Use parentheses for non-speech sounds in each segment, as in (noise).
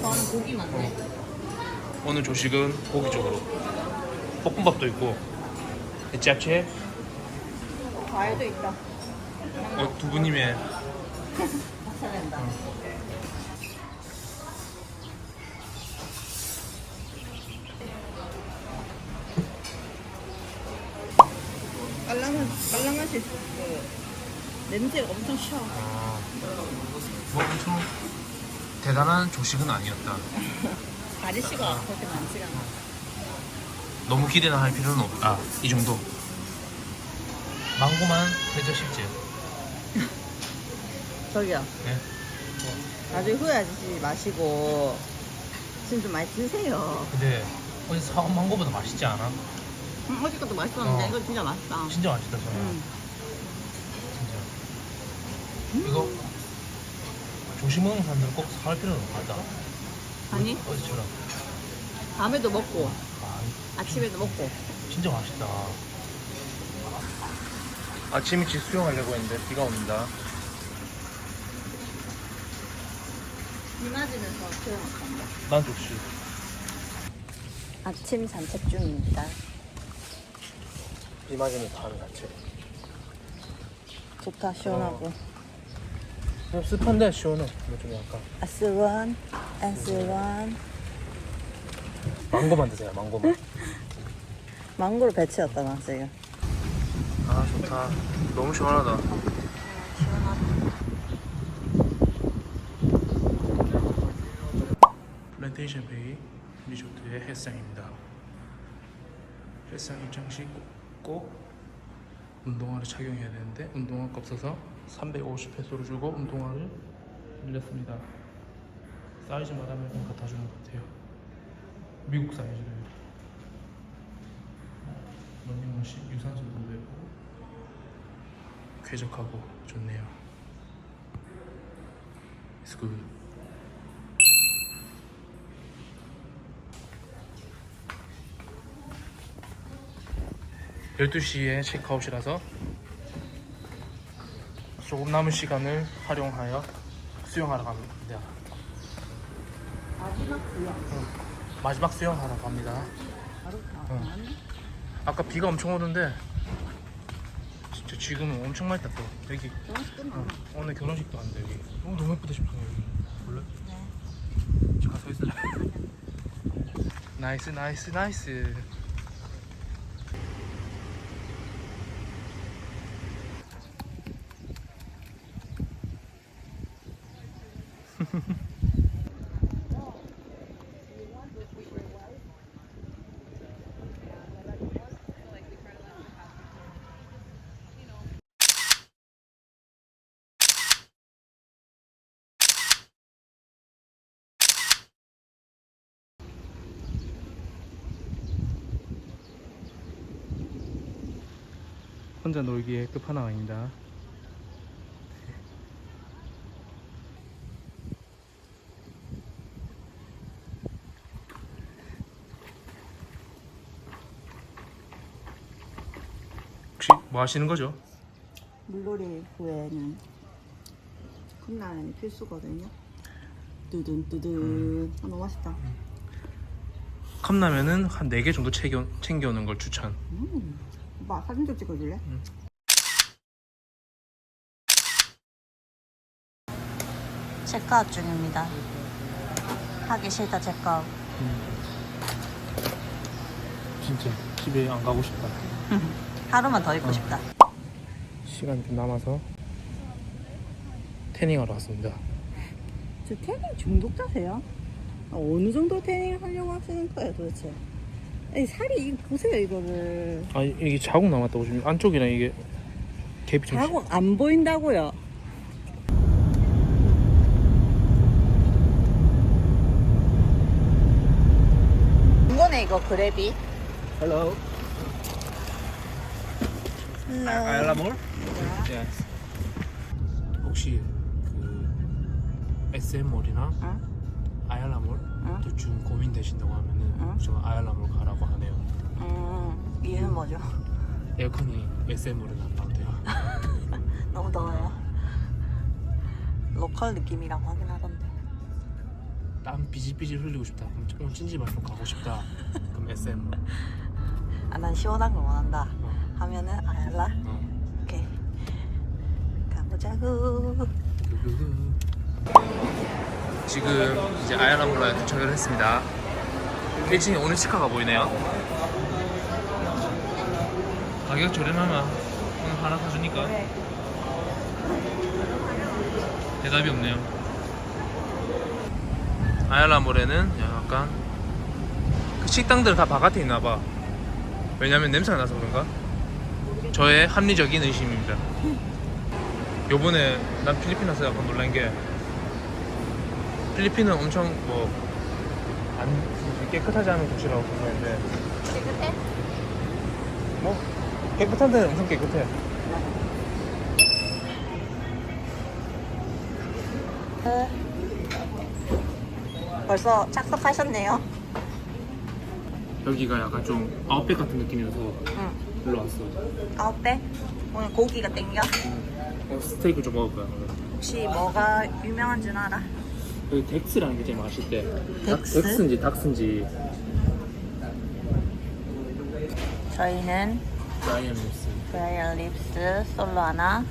저는 고기 많네. 오늘 조식은 고기 쪽으로 볶음밥도 있고 짭채 과일도 있다. 어, 두부님의 박살낸다. 깔랑한 깔랑하시 그 냄새가 엄청 셔. 아, 뭐 엄청 대단한 조식은 아니었다 (laughs) 아저씨가 그렇게 많지가 않아. 너무 기대나 할 필요는 없다 이 정도 망고만 해줘 싶지 (laughs) 저기요. 네? 나중에 후회하지 마시고 지금 좀 많이 드세요. 근데 어제 사온 망고보다 맛있지 않아? 음, 어제 것도 맛있었는데 어. 이거 진짜 맛있다. 진짜 맛있다 저는 음. 진짜 이거 조식 먹는 사람들은 꼭 사올 필요는 없다. 아니? 어제처럼 밤에도 먹고 아, 아침에도 먹고. 진짜 맛있다. 아침 일찍 수영하려고 했는데 비가 옵니다. 비 맞으면서 수영한다. 난 좋지. 아침 산책 중입니다. 비 맞으면 다 하는 자체 좋다 시원하고. 좀 습한데 시원해. 뭐좀 약간. 아스원. 아스원. 망고만 드세요 망고만. 망고로 배치였다 나 지금. 아 좋다. 너무 시원하다. 플랜테이션 베이 리조트의 햇상입니다. 햇상 입장식 꼭 운동화를 착용해야 되는데 운동화가 없어서 350페소를 주고 운동화를 빌렸습니다 사이즈마다 몇번 갖다 주는 것 같아요 미국 사이즈래요 러닝머신 유산소도 되고 쾌적하고 좋네요. It's good. 열두 시에 체크아웃이라서 조금 남은 시간을 활용하여 수영하러 갑니다. 마지막 수영. 마지막 수영하러 갑니다. 어. 아까 비가 엄청 오는데 진짜 지금은 엄청 많이 탔어. 여기. 어, 오늘 결혼식도 안돼 여기. 어 너무 예쁘다 싶어 여기. 볼래? 네. 저 가서 있을래? 나이스 나이스 나이스. 혼자 놀기에 끝판왕입니다. 혹시 뭐 하시는 거죠? 물놀이 후에는 컵라면이 필수거든요. 뚜둔. 아, 너무 맛있다. 컵라면은 한 4개 정도 챙겨, 챙겨오는 걸 추천. 음. 오빠 사진 좀 찍어줄래? 체크아웃 중입니다. 하기 싫다 체크아웃. 진짜 집에 안 가고 싶다. (laughs) 하루만 더 있고 싶다. 시간이 좀 남아서 태닝하러 왔습니다. 저 태닝 중독자세요? 아, 어느 정도 태닝을 하려고 하시는 거예요 도대체? 아니 살이 이거 보세요 이거를 아 이게 자국 남았다고 지금 안쪽이랑 이게 갭이 좀 자국 안 보인다고요? 이거네 이거 그래비 Hello. 헬로 아일라몰? Yes. 혹시 그 SM몰이나 어? 아일라몰 어? 둘중 고민되는 되신다고 하면은 응? 무조건 아얄람으로 가라고 하네요. 음, 이유는 뭐죠? (laughs) 에어컨이 SM으로 난다고요. (laughs) 너무 더워요. 로컬 느낌이라고 하긴 하던데. 땀 비질비질 흘리고 싶다. 그럼 조금 찜질방 가고 싶다. 그럼 SM으로. 아, 난 시원한 걸 원한다. 어. 하면은 아얄라. 어. 오케이. 가보자고. 그그그. 지금 이제 아얄라몰라에 도착을 했습니다. 1층에 오늘 치카가 보이네요. 가격 저렴하면 오늘 하나 사주니까 대답이 없네요. 아얄라몰에는 약간 그 식당들은 다 바깥에 있나봐. 왜냐면 냄새가 나서 그런가? 저의 합리적인 의심입니다. 요번에 난 필리핀 와서 약간 놀란 게 필리핀은 엄청 뭐 안, 깨끗하지 않은 도시라고 생각했는데 깨끗해? 뭐 깨끗한 데는 엄청 깨끗해 벌써 착석하셨네요. 여기가 약간 좀 아웃백 같은 느낌이어서 응. 일로 왔어 아홉 배? 오늘 고기가 땡겨? 어, 스테이크 좀 먹을 거야 오늘. 혹시 뭐가 유명한 줄 알아? 여기 덱스라는 게 제일 맛있대. 덱스? 덱스인지 닥스인지. 저희는 브라이언 립스. 브라이언 립스 솔로 하나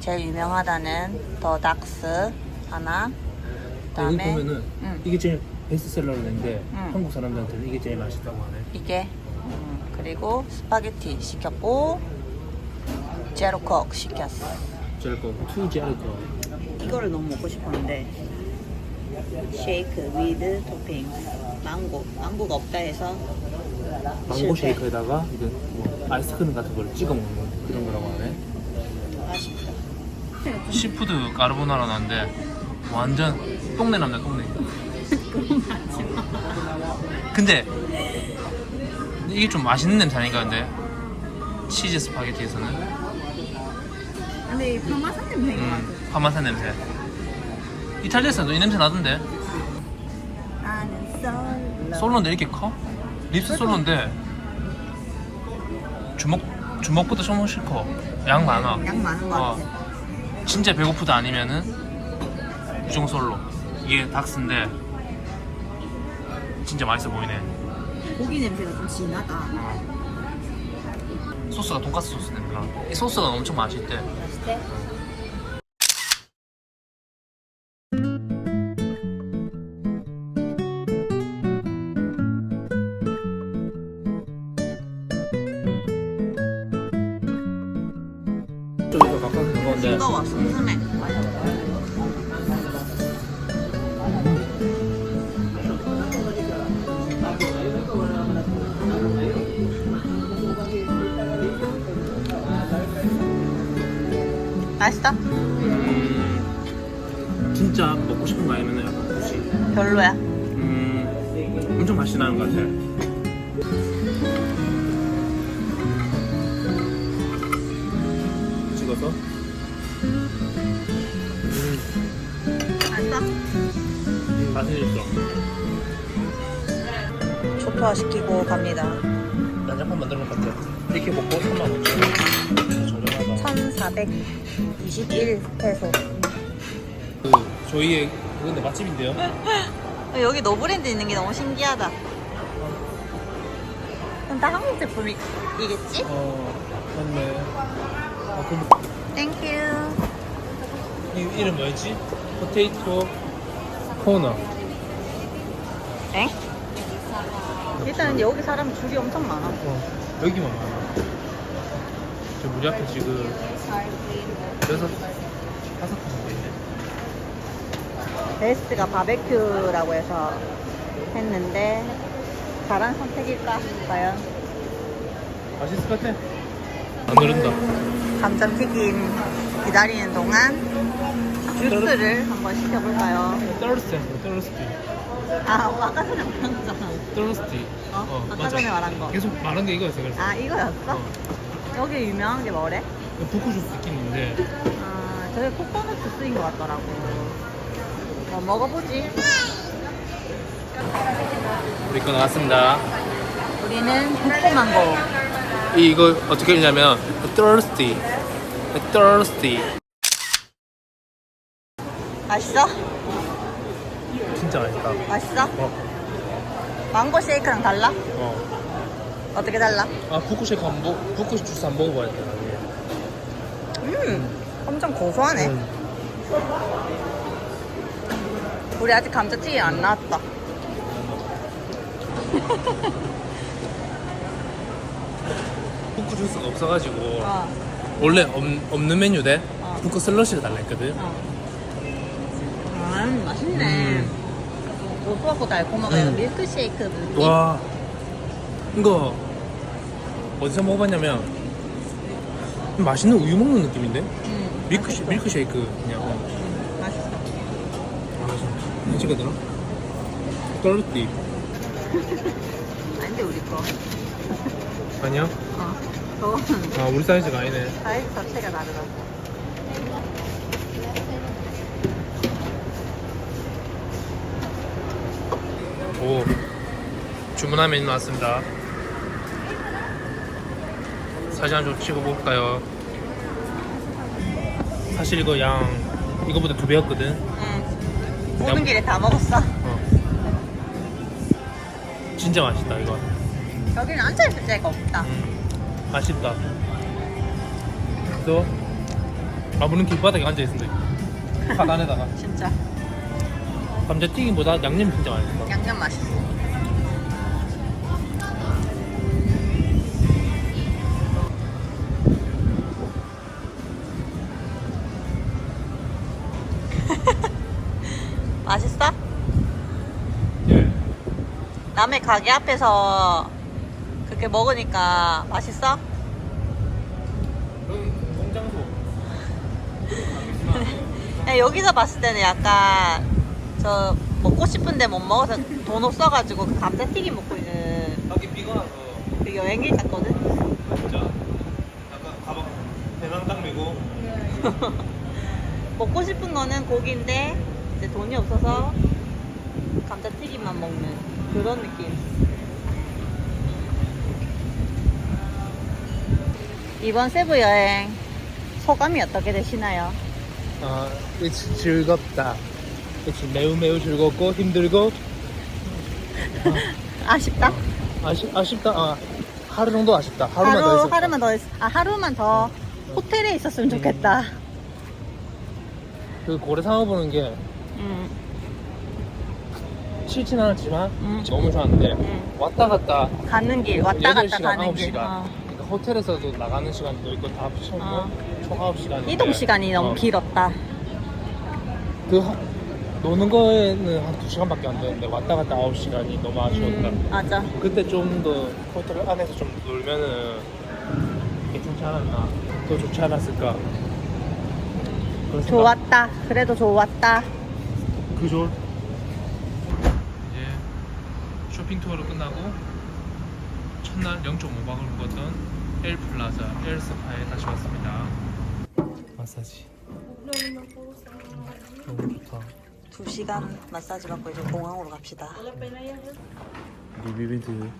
제일 유명하다는 더 닥스 하나. 여기 그다음에 보면은 응. 이게 제일 베스트셀러로 된데 응. 한국 사람들한테는 이게 제일 맛있다고 하네. 이게? 음, 그리고 스파게티 시켰고 제로콕 시켰어. 제거 투 제르거 이거를 너무 먹고 싶었는데 쉐이크 위드 토핑 망고 망고가 없다 해서 망고 실패. 쉐이크에다가 이거 뭐 아이스크림 같은 걸 찍어 먹는 그런 거라고 하네. 아쉽다. 시푸드 까르보나라 나는데 완전 똥내 남다 똥내. (laughs) 근데 이게 좀 맛있는 냄새 아닌가 근데 치즈 스파게티에서는. 근데 이 파마산 냄새인 음, 파마산 냄새. 이탈리아에서도 이 냄새 나던데. 나는 솔로 솔로인데 이렇게 커? 립스 솔로인데 주먹 주먹보다 좀 훨씬 커양 많아. 양 많은 것 어. 같아. 진짜 배고프다 아니면은 무조건 솔로. 이게 닥스인데 진짜 맛있어 보이네. 고기 냄새가 좀 진하다. 소스가 돈가스 소스 냄새나. 이 소스가 엄청 맛있대. 맛있대? 진짜 먹고 싶은 거 아니면 약간 굳이. 별로야. 음, 엄청 맛이 나는 것 같아 찍어서. 음, 맛있어? 맛은 있어. 초토화 시키고 갑니다. 난장판 만들 것 같아 이렇게 먹고 3만 5천 저렴하다 1421 페소. 그 저희의 그건데 맛집인데요 (laughs) 여기 노브랜드 있는 게 너무 신기하다 그럼 다 한국 제품이겠지? 어 맞네 아 그럼 땡큐 이 이름 뭐였지? 포테이토 코너 엥? 일단 여기 사람 줄이 엄청 많아 어, 여기만 많아. 저 우리 앞에 지금 여섯, 다섯 분 있네. 베스트가 바베큐라고 해서 했는데 잘한 선택일까 과연 맛있을 것 같아. 안 흐른다. 감자튀김 기다리는 동안 주스를 한번 시켜볼까요? 떨스티 했어, 떨스티. 아 아까 전에 말한 거잖아 떨스티. 어? 아까 전에 말한 거. 계속 말한 게 이거였어, 그래서. 아 이거였어? 어. 여기 유명한 게 뭐래? 부쿠 주스 있긴 있는데, 아 저게 코코넛 주스인 것 같더라고 뭐 먹어보지 우리 거 나왔습니다. 우리는. 이- 이거 어떻게 읽냐면 thirsty, thirsty. 맛있어? 진짜 맛있다. 맛있어? 어, 망고 쉐이크랑 달라? 어. 어떻게 달라? 아 부쿠 쉐이크 안 먹, 부쿠 주스 안 먹어봐야 돼. 음, 엄청 고소하네. 음. 우리 아직 감자튀김 안 나왔다. (laughs) 부쿠 주스가 없어가지고 어, 원래 없, 없는 메뉴대 어. 부쿠 슬러시를 달라 했거든. 어. 아, 맛있네. 음. 고소하고 달콤하고 음. 밀크쉐이크 느낌. 와 이거 어디서 먹어봤냐면 맛있는 우유 먹는 느낌인데 음, 밀크. 밀크쉐이크 그냥 어. 아, 맞아 한치거든 떨어뜨리 아닌데 우리 거. 아니야? 어. 저거는 아 우리 사이즈가 아니네 사이즈 자체가 다르다. 오 주문한 메뉴 나왔습니다 사진 한좀 찍어볼까요? 사실 이거 양 이거보다 두 배였거든 응. 오는 길에 다 먹었어. 어. 진짜 맛있다 이거 여기는 앉아있을 데가 없다. 음, 맛있다 그래서 아 물론 길바닥에 앉아있으면 돼 하단에다가 (laughs) 진짜. 감자튀김보다 양념이 진짜 맛있어 양념. 맛있어? 남의 가게 앞에서 그렇게 먹으니까 맛있어? 여기 공장소. 야, (laughs) 여기서 봤을 때는 약간 저 먹고 싶은데 못 먹어서 돈 없어가지고 그 감자튀김 먹고 있는 여기 비가 그 여행길 같거든? 진짜. 약간 가방 대강 딱 메고. 먹고 싶은 거는 고기인데 이제 돈이 없어서 감자튀김만 먹는 그런 느낌. 이번 세부 여행 소감이 어떻게 되시나요? 아, 즐겁다. it's 매우 매우 즐겁고 힘들고 (laughs) 아 쉽다? 아쉽 아쉽다. 아, 하루 정도 아쉽다. 하루만 더 하루 있었다. 하루만 더 있, 아 하루만 더 호텔에 있었으면 좋겠다. 그 고래 상어 보는 게 음, 싫진 않았지만 음. 너무 좋았는데 음. 왔다 갔다 가는 길 왔다 갔다 8시간, 가는 길. 9시간. 어. 그러니까 호텔에서도 나가는 시간도 있고 다 합치면 어. 총 9시간. 이동 시간이 너무 길었다. 그 하- 노는 거에는 한 2시간밖에 안 되는데 왔다 갔다 9시간이 너무 아쉬웠다. 음, 맞아. 그때 좀 더 호텔 안에서 좀 놀면은 괜찮지 않았나? 더 좋지 않았을까? 좋았다. 그래도 좋았다. 그죠? 이제 쇼핑 투어를 끝나고 첫날 0.5박을 묵었던 엘 플라자 엘 스파에 다시 왔습니다. 마사지. 너무 좋다. 2시간 마사지 받고 이제 공항으로 갑시다. 리뷰비드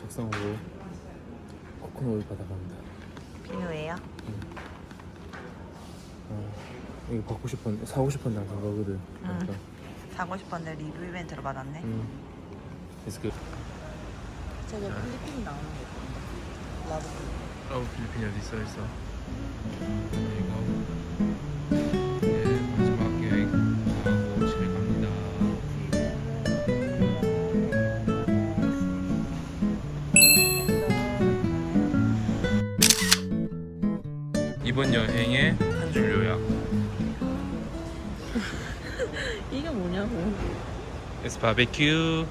적성으로 코코넛을 받아갑니다. 비누예요? 어, 이거 받고 싶었는데 사고 싶었는데 안 산 거거든. 응. 사고 싶었는데 리뷰 이벤트로 받았네. 음. It's good. 저기 필리핀 나오는 거. 나도. 어 필리핀이 어디 있어 있어. 이거 네, 마지막 여행 하고 집에 갑니다. 이번 여행의 한 줄 요약. (laughs) 이게 뭐냐고. It's barbecue,